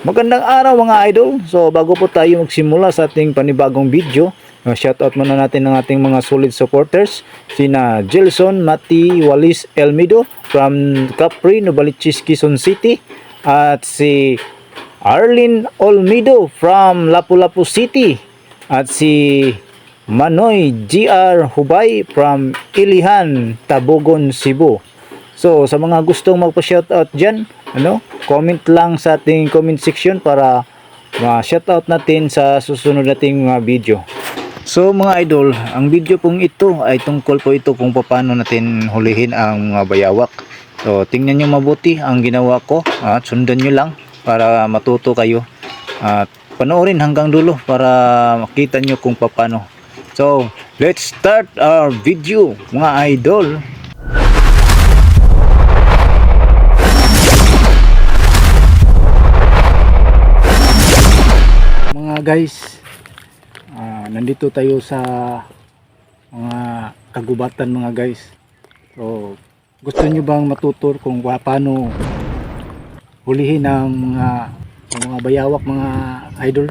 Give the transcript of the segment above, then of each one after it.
Magandang araw mga idol. So bago po tayo magsimula sa ating panibagong video, uh, shoutout muna natin ng ating mga solid supporters. Sina Jelson Mati Walis Elmido from Capri, Novaliches, Quezon City. At si Arlene Olmido from Lapu-Lapu City. At si Manoy GR Hubay from Ilihan, Tabogon, Cebu. So, sa mga gustong magpa-shoutout dyan, ano, comment lang sa ating comment section para ma-shoutout natin sa susunod nating mga video. So mga idol, ang video pong ito ay tungkol po ito kung paano natin hulihin ang mga bayawak. So tingnan nyo mabuti ang ginawa ko at sundan nyo lang para matuto kayo. At panoorin hanggang dulo para makita nyo kung paano. So let's start our video mga idol. Guys, ah, nandito tayo sa mga kagubatan mga guys. So, gusto nyo bang matutor kung pa- paano hulihin ang mga ang mga bayawak mga idol?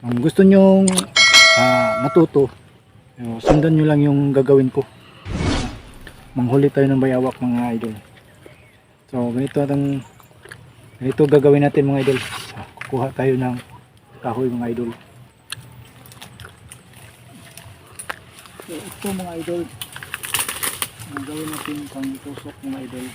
Kung gusto nyo matuto, eh, sundan nyo lang yung gagawin ko. Manghuli tayo ng bayawak mga idol. So, ganito ang ganito gagawin natin mga idol. Ah, Kukuha tayo ng kahoy mga idol. So, ito mga idol. Ang gawin natin pang tusok mga idol.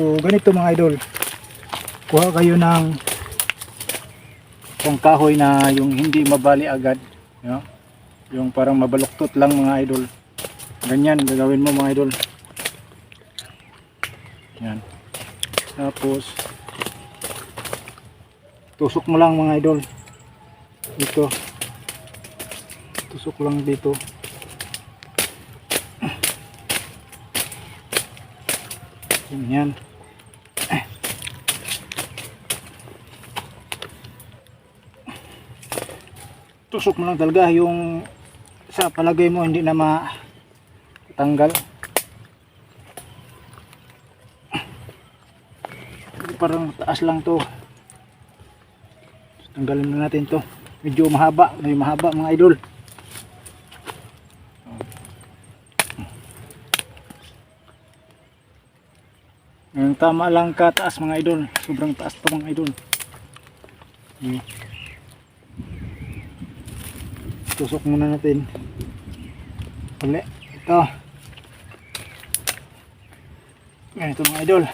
So, ganito mga idol. Kuha kayo ng pang kahoy na yung hindi mabali agad. You know? Yung parang mabaluktot lang mga idol. Ganyan, gagawin mo mga idol. Yan. Tapos, tusok mo lang mga idol. Dito. Tusok lang dito. Yan. Tusok mo lang talaga yung sa palagay mo hindi na matanggal. Parang taas lang to. Tanggalin na natin to. Medyo mahaba, may mahaba mga idol. Yung tama lang kataas mga idol. Sobrang taas to mga idol. Hmm. Tusok muna natin. Uli. Ito. Ganito mga idol.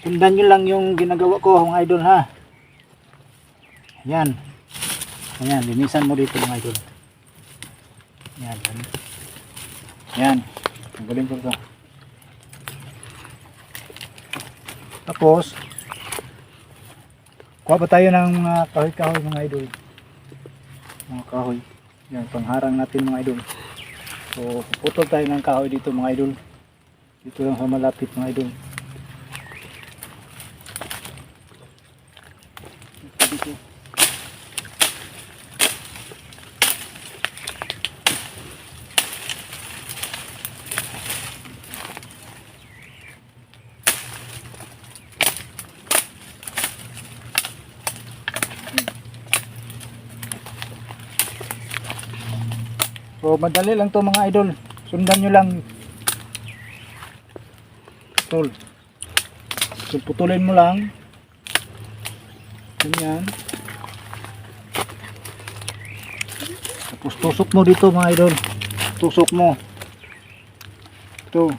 Sundan nyo lang yung ginagawa ko mga idol ha. Yan. Ayan. Linisan mo dito mga idol. Yan. Yan. Tanggalin ko ito. Tapos, kuha ba tayo ng mga kahoy-kahoy mga idol? Mga kahoy. Yan, pangharang natin mga idol. So, puputol tayo ng kahoy dito mga idol. Dito lang sa malapit mga idol. Dito. So madali lang to mga idol. Sundan nyo lang. Tol. So putulin mo lang. Ganyan. Tapos tusok mo dito mga idol. Tusok mo. Ito.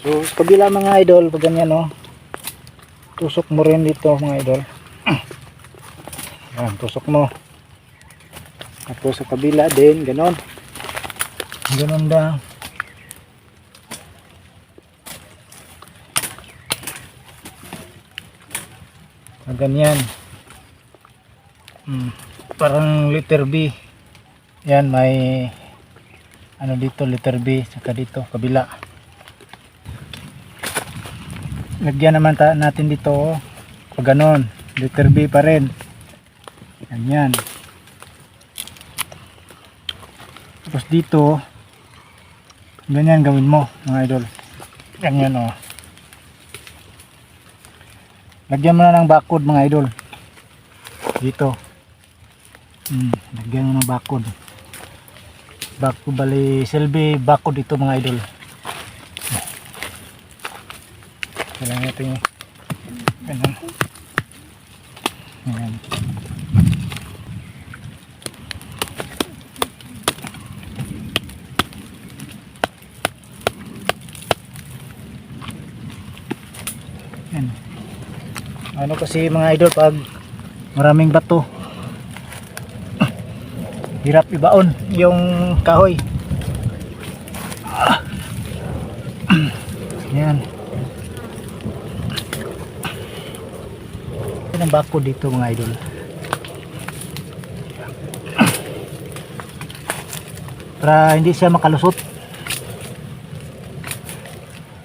So kabila mga idol, pag ganyan oh. Tusok mo rin dito mga idol. Yan, tusok mo. Tapos sa kabila din, ganon. Ganon lang. Ah, ganyan. Hmm. parang letter B. Yan, may ano dito, letter B, saka dito, kabila. Lagyan naman natin dito, oh. pag ganon, letter B pa rin. Yan yan. Tapos dito, ganyan gawin mo, mga idol. Ganyan, oh. Lagyan mo na ng barcode, mga idol. Dito. Hmm, lagyan mo ng barcode. Barcode, bali, silbi, barcode dito, mga idol. Kailangan natin yung ganun. Ayan. Yan. Ano kasi mga idol pag maraming bato hirap ibaon yung kahoy. Yan. Yan ang bako dito mga idol. Para hindi siya makalusot.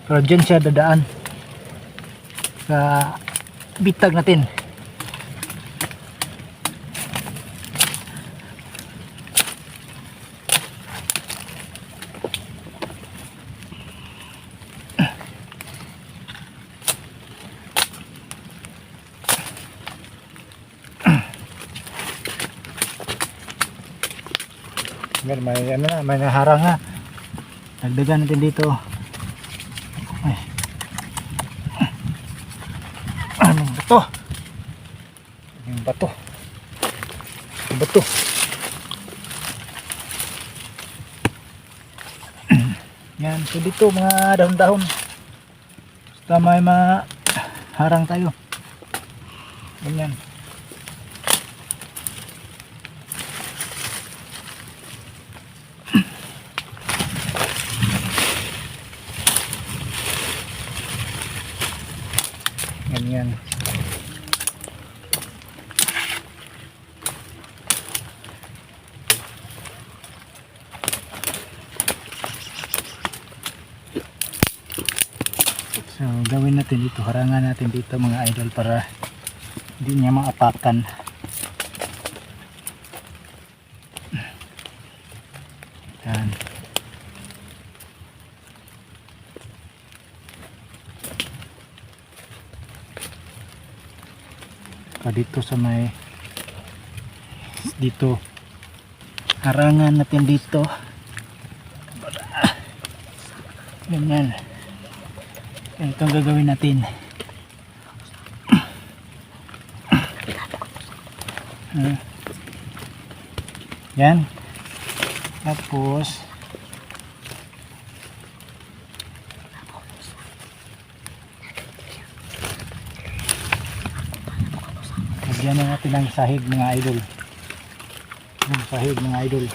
Pero dyan siya dadaan sa bitag natin. May ano na, may naharang na. Dagdagan natin dito. Ay. Anong bato? Yung bato. Yung bato. Yan, so dito mga dahon-dahon. Basta may mga harang tayo. Ganyan. So, gawin natin dito. Harangan natin dito mga idol para hindi niya maapakan. Yan. pa dito sa may dito harangan natin dito ganyan yan itong gagawin natin yan tapos Lagyan na natin ng sahig mga idol. Ng sahig mga idol.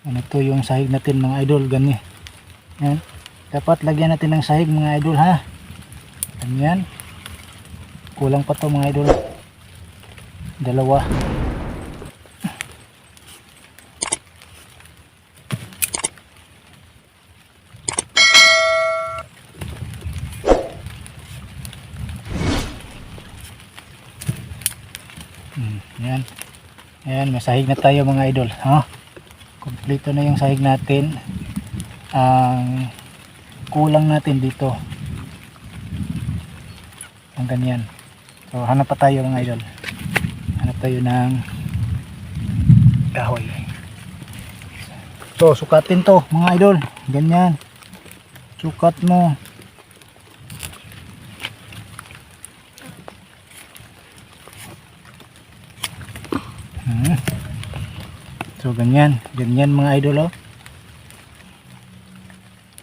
Ano to yung sahig natin mga idol gani. Yan. Dapat lagyan natin ng sahig mga idol ha. Ganyan. Kulang pa to mga idol. Dalawa. Hmm, yan. Ayan, may sahig na tayo mga idol. Ha? Kompleto na yung sahig natin. Ang kulang natin dito. Ang ganyan. So hanap pa tayo mga idol. Hanap tayo ng kahoy. So sukatin to mga idol. Ganyan. Sukat mo Hmm. Ganyan. Ganyan mga idol oh.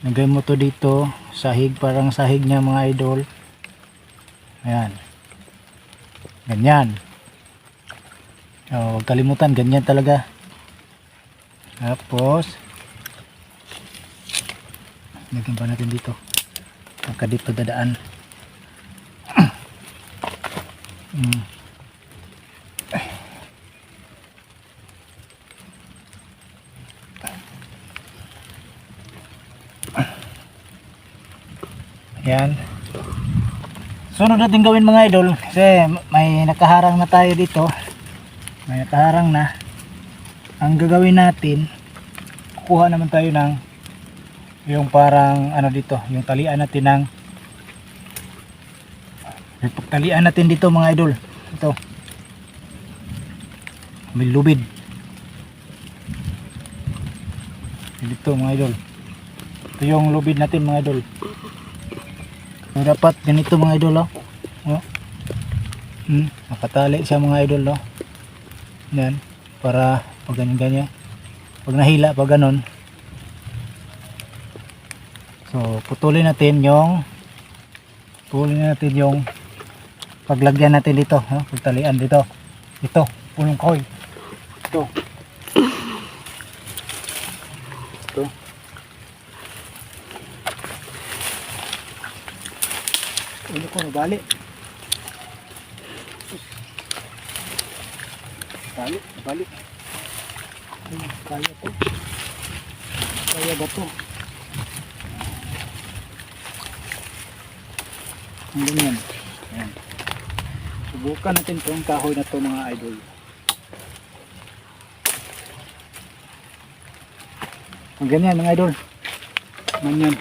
Lagay mo to dito. Sahig parang sahig niya mga idol. Ayan. Ganyan. Oh, huwag kalimutan ganyan talaga. Tapos lagyan pa natin dito. Pagka dito dadaan. Mm. Yan. Sunod natin gawin mga idol kasi may nakaharang na tayo dito. May nakaharang na. Ang gagawin natin, kukuha naman tayo ng yung parang ano dito, yung talian natin ng pagtalian natin dito mga idol. Ito. May lubid. Dito mga idol. Ito yung lubid natin mga idol. So, dapat ganito mga idol oh. oh. Hmm, nakatali siya mga idol oh. Yan, para pag ganyan ganyan. Pag nahila pag ganon. So, putulin natin yung putulin natin yung paglagyan natin dito, oh, pagtalian dito. Ito, punong koy. Ito. Ano ko nabali? Bali, bali. Ay, kaya to. Kaya ba to? Ang ganyan. Ayan. Subukan natin itong kahoy na to mga idol. Ang ganyan mga idol. Ganyan.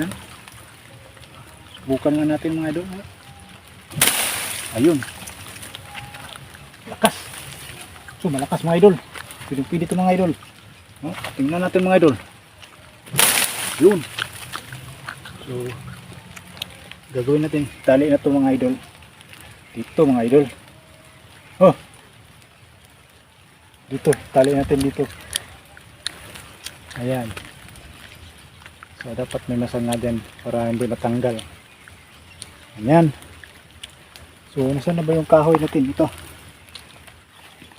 Ayan. Subukan nga natin mga idol. Ayun. Lakas. So malakas mga idol. Pwede ito mga idol. No? Tingnan natin mga idol. Yun. So gagawin natin. Tali na ito mga idol. Dito mga idol. Oh. Dito. Tali natin dito. Ayan. So dapat may masanga dyan para hindi matanggal. Ayan. So nasaan na ba yung kahoy natin? Ito.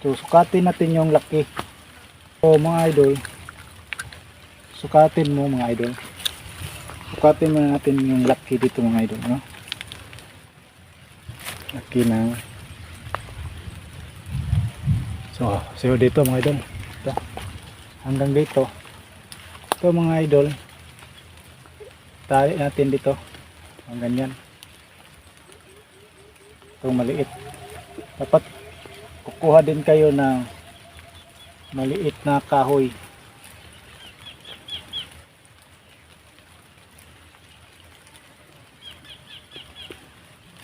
So sukatin natin yung laki. So mga idol. Sukatin mo mga idol. Sukatin muna natin yung laki dito mga idol. No? Laki ng So, so dito mga idol. Ito. Hanggang dito. Ito mga idol. Tali natin dito. Ang ganyan. Itong maliit. Dapat kukuha din kayo ng maliit na kahoy.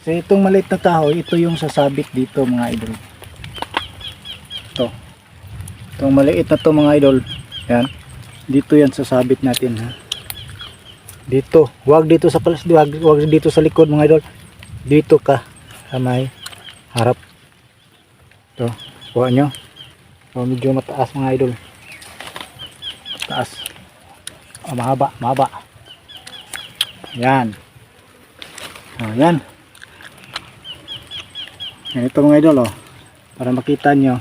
So itong maliit na kahoy, ito yung sasabit dito mga idol. Ito. Itong maliit na to mga idol. Yan. Dito yan sasabit natin ha. Dito. Huwag dito sa palas, huwag, huwag dito sa likod mga idol. Dito ka sa may harap. Ito. Kuha nyo. So, medyo mataas mga idol. Mataas. Oh, mahaba, mahaba. Yan. Oh, yan. Yan ito mga idol oh. Para makita nyo.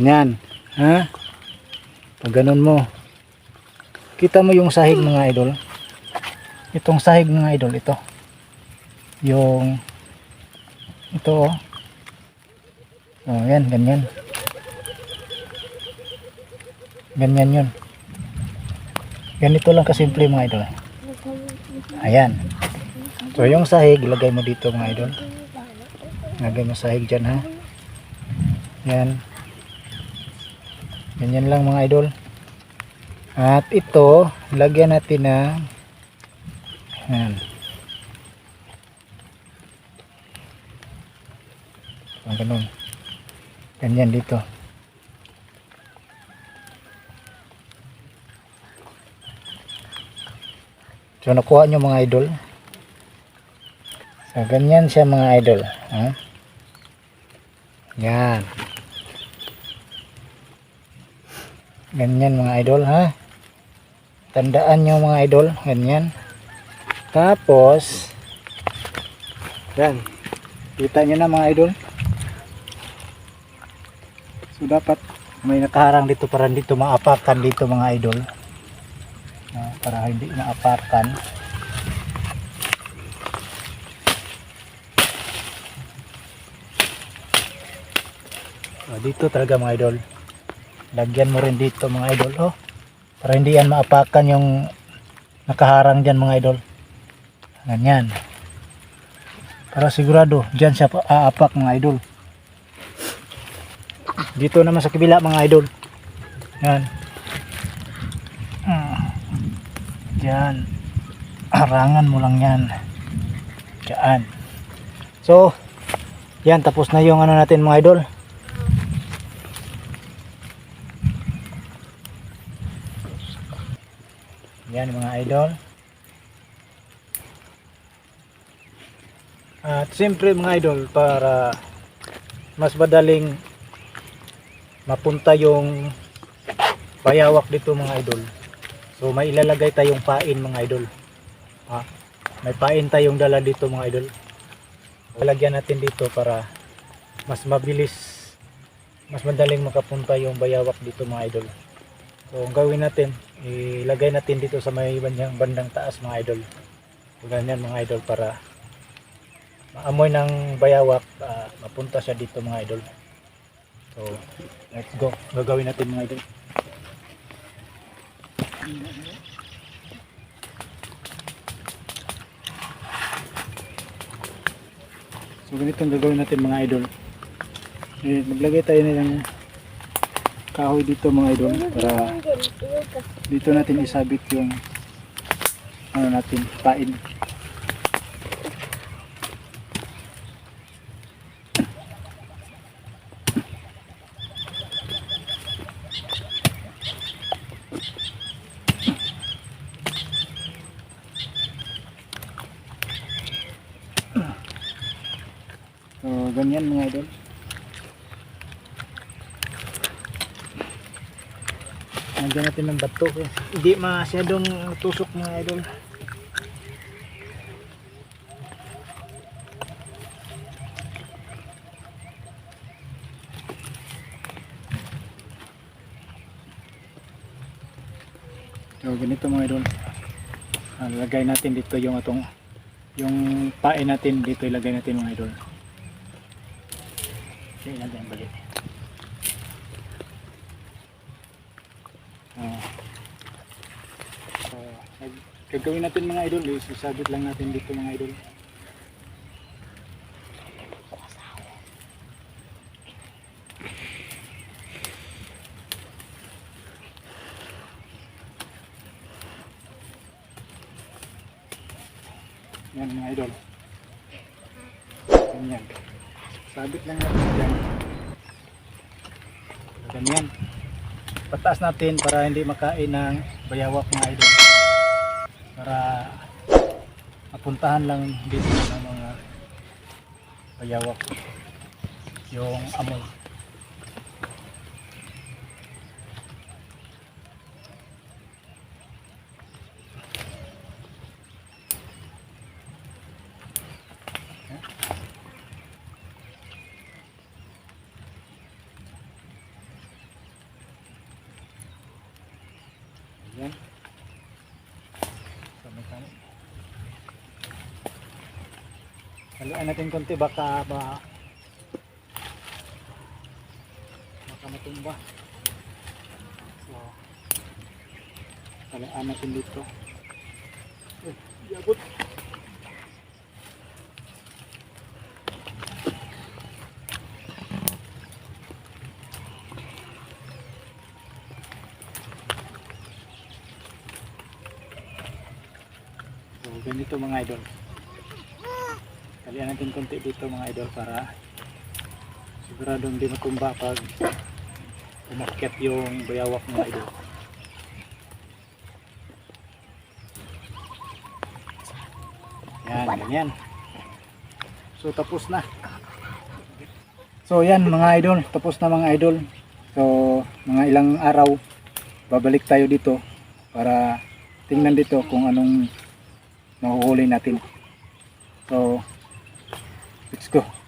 Yan. Ha? Pag ganun mo. Kita mo yung sahig mga idol. Itong sahig mga idol ito. Yung ito oh. Oh, yan, ganyan. Ganyan yun. Ganito lang kasimple mga idol. Ayan. So yung sahig, ilagay mo dito mga idol. Lagay mo sahig dyan ha. Yan. Ganyan lang mga idol. At ito, lagyan natin na yan. Ang ganun. Ganyan dito. So nakuha nyo mga idol. So ganyan siya mga idol. Ha? Yan. Ganyan mga idol ha. Tandaan nyo mga idol, ganyan. Tapos, yan. Kita nyo na mga idol. So dapat may nakaharang dito para dito maapakan dito mga idol. Ah, para hindi maapakan. So, dito talaga mga idol. Lagyan mo rin dito mga idol. Oh, para hindi yan maapakan yung nakaharang dyan mga idol. Ganyan. Para sigurado, dyan siya pa- aapak mga idol. Dito naman sa kabila mga idol. Yan. Hmm. Yan. Harangan mo lang yan. Diyan. So, yan tapos na yung ano natin mga idol. Yan mga idol. At siyempre mga idol para mas madaling mapunta yung bayawak dito mga idol. So may ilalagay tayong pain mga idol. Ha? May pain tayong dala dito mga idol. Lalagyan natin dito para mas mabilis mas madaling makapunta yung bayawak dito mga idol. So ang gawin natin, ilagay natin dito sa may bandang, bandang taas mga idol. So, ganyan mga idol para maamoy ng bayawak, ah, mapunta siya dito mga idol. So, let's go. Gagawin natin mga idol. So, ganito ang gagawin natin mga idol. Eh, maglagay tayo ng kahoy dito mga idol para dito natin isabit yung ano natin, pain. So, ganyan mga idol. Nandiyan natin ng bato. Hindi masyadong tusok mga idol. So, ganito mga idol. Ah, lagay natin dito yung atong yung pain natin dito ilagay natin mga idol. Okay, ilagay balik. Ah. So, nag- gagawin natin mga idol, eh, sasabit lang natin dito mga idol. Yan mga idol. Ganyan. Sabit lang natin dyan. Ganyan. Pataas natin para hindi makain ng bayawak mga idol. Para mapuntahan lang dito ng mga bayawak yung amoy. May kanin. Haluan natin konti baka ba baka matumba. So, haluan natin dito. Eh, yabot. So, ganito mga idol. Kalian natin konti dito mga idol para sigurado hindi matumba pag umakyat yung bayawak mga idol. Yan, ganyan. So, tapos na. So, yan mga idol. Tapos na mga idol. So, mga ilang araw, babalik tayo dito para tingnan dito kung anong mahuhuli natin. So, let's go.